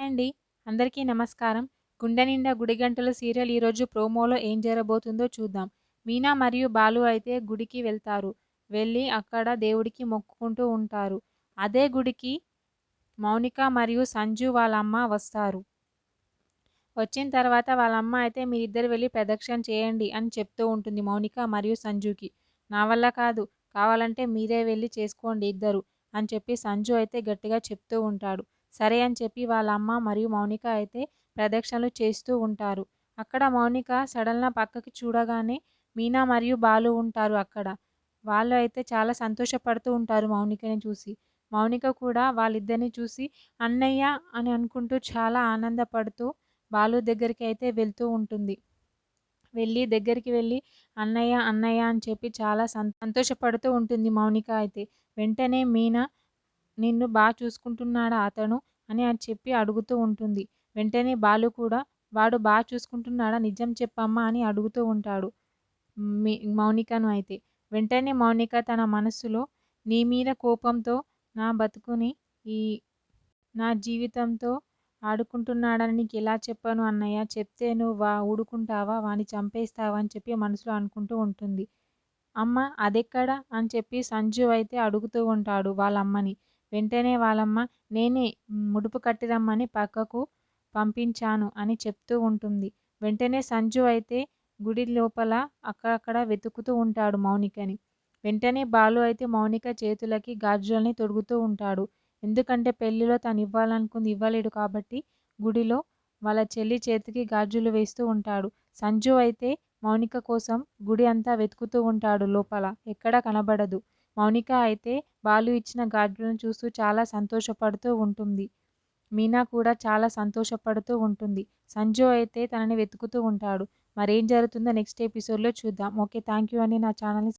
అండి. అందరికీ నమస్కారం. గుండె నిండా గుడిగంటలు సీరియల్ ఈరోజు ప్రోమోలో ఏం జరబోతుందో చూద్దాం. మీనా మరియు బాలు అయితే గుడికి వెళ్తారు. వెళ్ళి అక్కడ దేవుడికి మొక్కుకుంటూ ఉంటారు. అదే గుడికి మౌనిక మరియు సంజు వాళ్ళ అమ్మ వస్తారు. వచ్చిన తర్వాత వాళ్ళ అమ్మ అయితే మీరిద్దరు వెళ్ళి ప్రదక్షిణ చేయండి అని చెప్తూ ఉంటుంది మౌనిక మరియు సంజుకి. నా వల్ల కాదు. కావాలంటే మీరే వెళ్ళి చేసుకోండి ఇద్దరు అని చెప్పి సంజు అయితే గట్టిగా చెప్తూ ఉంటాడు. సరే అని చెప్పి వాళ్ళ అమ్మ మరియు మౌనిక అయితే ప్రదక్షిణలు చేస్తూ ఉంటారు. అక్కడ మౌనిక సడన్గా పక్కకి చూడగానే మీనా మరియు బాలు ఉంటారు అక్కడ. వాళ్ళు అయితే చాలా సంతోషపడుతూ ఉంటారు మౌనికని చూసి. మౌనిక కూడా వాళ్ళిద్దరిని చూసి అన్నయ్య అని అనుకుంటూ చాలా ఆనందపడుతూ బాలు దగ్గరికి అయితే వెళ్తూ ఉంటుంది. వెళ్ళి దగ్గరికి వెళ్ళి అన్నయ్య అన్నయ్య అని చెప్పి చాలా సంతోషపడుతూ ఉంటుంది మౌనిక అయితే. వెంటనే మీనా నిన్ను బాగా చూసుకుంటున్నాడా అతను? అని అని చెప్పి అడుగుతూ ఉంటుంది. వెంటనే బాలు కూడా వాడు బాగా చూసుకుంటున్నాడా? నిజం చెప్పమ్మా అని అడుగుతూ ఉంటాడు. మీ మౌనికను అయితే. వెంటనే మౌనిక తన మనసులో నీ మీద కోపంతో నా బతుకుని ఈ నా జీవితంతో ఆడుకుంటున్నాడని నీకు ఎలా చెప్పాను అన్నయ్య? చెప్తే నువ్వు వా ఊడుకుంటావా? వాని చంపేస్తావా? అని చెప్పి మనసులో అనుకుంటూ ఉంటుంది. అమ్మ అదెక్కడ? అని చెప్పి సంజు అయితే అడుగుతూ ఉంటాడు వాళ్ళ అమ్మని వెంటనే వాళ్ళమ్మ నేనే ముడుపు కట్టిరమ్మని పక్కకు పంపించాను అని చెప్తూ ఉంటుంది. వెంటనే సంజు అయితే గుడి లోపల అక్కడక్కడ వెతుకుతూ ఉంటాడు మౌనికని. వెంటనే బాలు అయితే మౌనిక చేతులకి గాజులని తొడుగుతూ ఉంటాడు. ఎందుకంటే పెళ్ళిలో తను ఇవ్వాలనుకుంది ఇవ్వలేడు కాబట్టి గుడిలో వాళ్ళ చెల్లి చేతికి గాజులు వేస్తూ ఉంటాడు. సంజు అయితే మౌనిక కోసం గుడి అంతా వెతుకుతూ ఉంటాడు లోపల. ఎక్కడా కనబడదు. మౌనిక అయితే బాలు ఇచ్చిన గాజులను చూస్తూ చాలా సంతోషపడుతూ ఉంటుంది. మీనా కూడా చాలా సంతోషపడుతూ ఉంటుంది. సంజు అయితే తనని వెతుకుతూ ఉంటాడు. మరేం జరుగుతుందో నెక్స్ట్ ఎపిసోడ్లో చూద్దాం. ఓకే థ్యాంక్ యూ అని నా ఛానల్ని